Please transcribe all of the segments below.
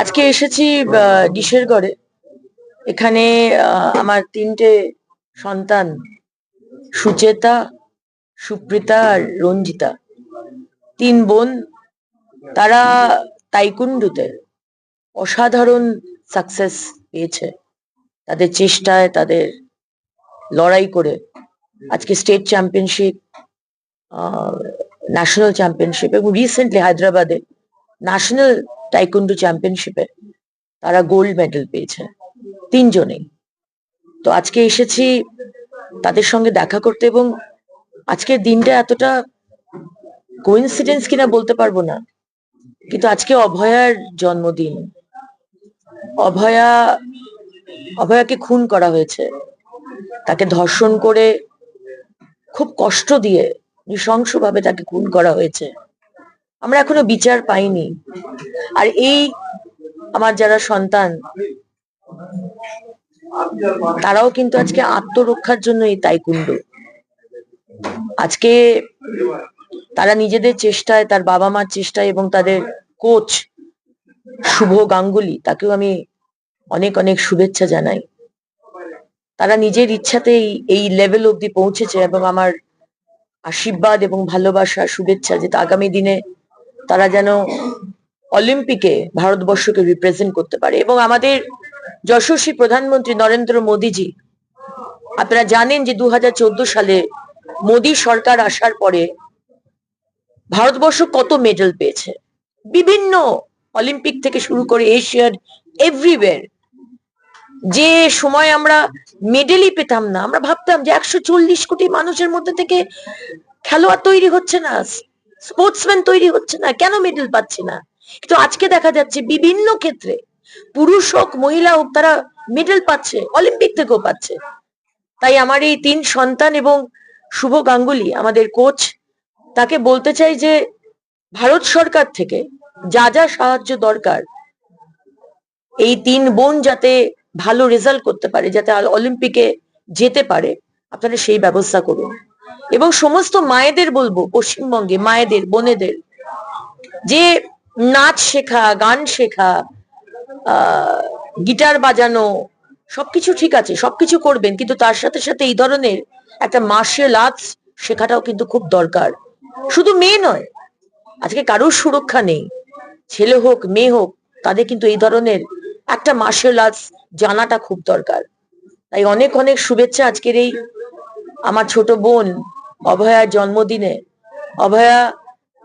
আজকে এসেছি ডিশেরগড়ে এখানে আমার তিনটে সন্তান, সুচেতা, সুপ্রিতা আর রঞ্জিতা। তিন বোন, তারা তাইকুন্ডুতে অসাধারণ সাকসেস পেয়েছে। তাদের চেষ্টায়, তাদের লড়াই করে আজকে স্টেট চ্যাম্পিয়নশিপ ন্যাশনাল চ্যাম্পিয়নশিপ এবং রিসেন্টলি হায়দ্রাবাদে ন্যাশনাল টাইকুন্ডু চ্যাম্পিয়নশিপে তারা গোল্ড মেডেল পেয়েছে। তিনজনেই। তো আজকে এসেছি তাদের সঙ্গে দেখা করতে এবং আজকের দিনটা এতটা কোইন্সিডেন্স কিনা বলতে পারব না। কিন্তু আজকে অভয়ার জন্মদিন। অভয়া, অভয়াকে খুন করা হয়েছে। তাকে ধর্ষণ করে খুব কষ্ট দিয়ে নৃশংসভাবে তাকে খুন করা হয়েছে। আমরা এখনও বিচার পাইনি। আর এই আমার যারা সন্তান, তারাও কিন্তু আজকে আত্মরক্ষার জন্য এই তাইকুন্ডু আজকে তারা নিজেদের চেষ্টায়, তার বাবা মার চেষ্টায় এবং তাদের কোচ শুভ গাঙ্গুলি, তাকেও আমি অনেক অনেক শুভেচ্ছা জানাই। তারা নিজের ইচ্ছাতেই এই লেভেল অব্দি পৌঁছেছে এবং আমার আশীর্বাদ এবং ভালোবাসা, শুভেচ্ছা যে আগামী দিনে তারা যেন অলিম্পিকে, ভারতবর্ষকে রিপ্রেজেন্ট করতে পারে। এবং আমাদের যশস্বী প্রধানমন্ত্রী নরেন্দ্র মোদীজি, আপনারা জানেন যে দু হাজার চোদ্দ সালে মোদী সরকার আসার পরে ভারতবর্ষ কত মেডেল পেয়েছে। বিভিন্ন অলিম্পিক থেকে শুরু করে এশিয়ার এভরিওয়ের যে সময় আমরা মেডেলই পেতাম না, আমরা ভাবতাম যে একশো চল্লিশ কোটি মানুষের মধ্যে থেকে খেলোয়াড় তৈরি হচ্ছে না স্পোর্টসম্যান তৈরি হচ্ছে না, কেন মেডেল পাচ্ছে না? কিন্তু আজকে দেখা যাচ্ছে বিভিন্ন ক্ষেত্রে পুরুষ হোক, মহিলা হোক, তারা মেডেল পাচ্ছে অলিম্পিক থেকেও পাচ্ছে। তাই আমার এই তিন সন্তান এবং শুভ গাঙ্গুলি, আমাদের কোচ তাকে বলতে চাই যে, ভারত সরকার থেকে যা যা সাহায্য দরকার, এই তিন বোন যাতে ভালো রেজাল্ট করতে পারে, যাতে অলিম্পিকে যেতে পারে, আপনারা সেই ব্যবস্থা করুন। এবং সমস্ত মায়েদের বলব, পশ্চিমবঙ্গে মায়েদের, বোনেদের, যে নাচ শেখা, গান শেখা গিটার বাজানো, সবকিছু ঠিক আছে, সবকিছু করবেন, কিন্তু তার সাথে সাথে এই ধরনের একটা মার্শাল আর্টস শেখাটাও কিন্তু খুব দরকার। শুধু মেয়ে নয়, আজকে কারোর সুরক্ষা নেই, ছেলে হোক, মেয়ে হোক, তাদের কিন্তু এই ধরনের একটা মার্শাল আর্টস জানাটা খুব দরকার। তাই অনেক অনেক শুভেচ্ছা আজকের এই আমার ছোট বোন অভয়ার জন্মদিনে। অভয়া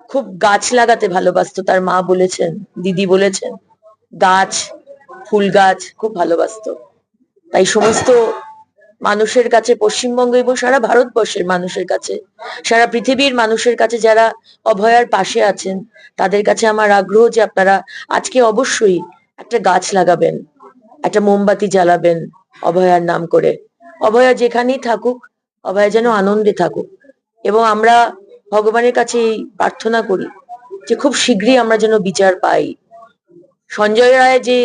খুব গাছ লাগাতে ভালোবাসতো, তার মা বলেছেন, দিদি বলেছেন। গাছ, ফুল গাছ খুব ভালোবাসতো। তাই সমস্ত মানুষের কাছে, পশ্চিমবঙ্গ এবং সারা ভারতবর্ষের মানুষের কাছে, সারা পৃথিবীর মানুষের কাছে যারা অভয়ার পাশে আছেন, তাদের কাছে আমার আগ্রহ যে আপনারা আজকে অবশ্যই একটা গাছ লাগাবেন, একটা মোমবাতি জ্বালাবেন অভয়ার নাম করে। অভয়া যেখানেই থাকুক, অভয়া যেন আনন্দে থাকুক। এবং আমরা ভগবানের কাছে প্রার্থনা করি যে খুব শীঘ্রই আমরা যেন বিচার পাই। সঞ্জয় রায় যে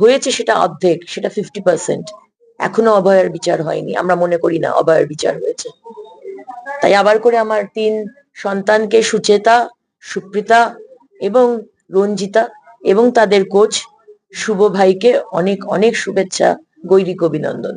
হয়েছে সেটা অর্ধেক, সেটা ফিফটি পার্সেন্ট এখনও অভয়ের বিচার হয়নি, আমরা মনে করি না অভয়ের বিচার হয়েছে। তাই আবার করে আমার তিন সন্তানকে সুচেতা, সুপ্রিতা এবং রঞ্জিতা এবং তাদের কোচ শুভ ভাইকে অনেক অনেক শুভেচ্ছা, গৈরিক অভিনন্দন।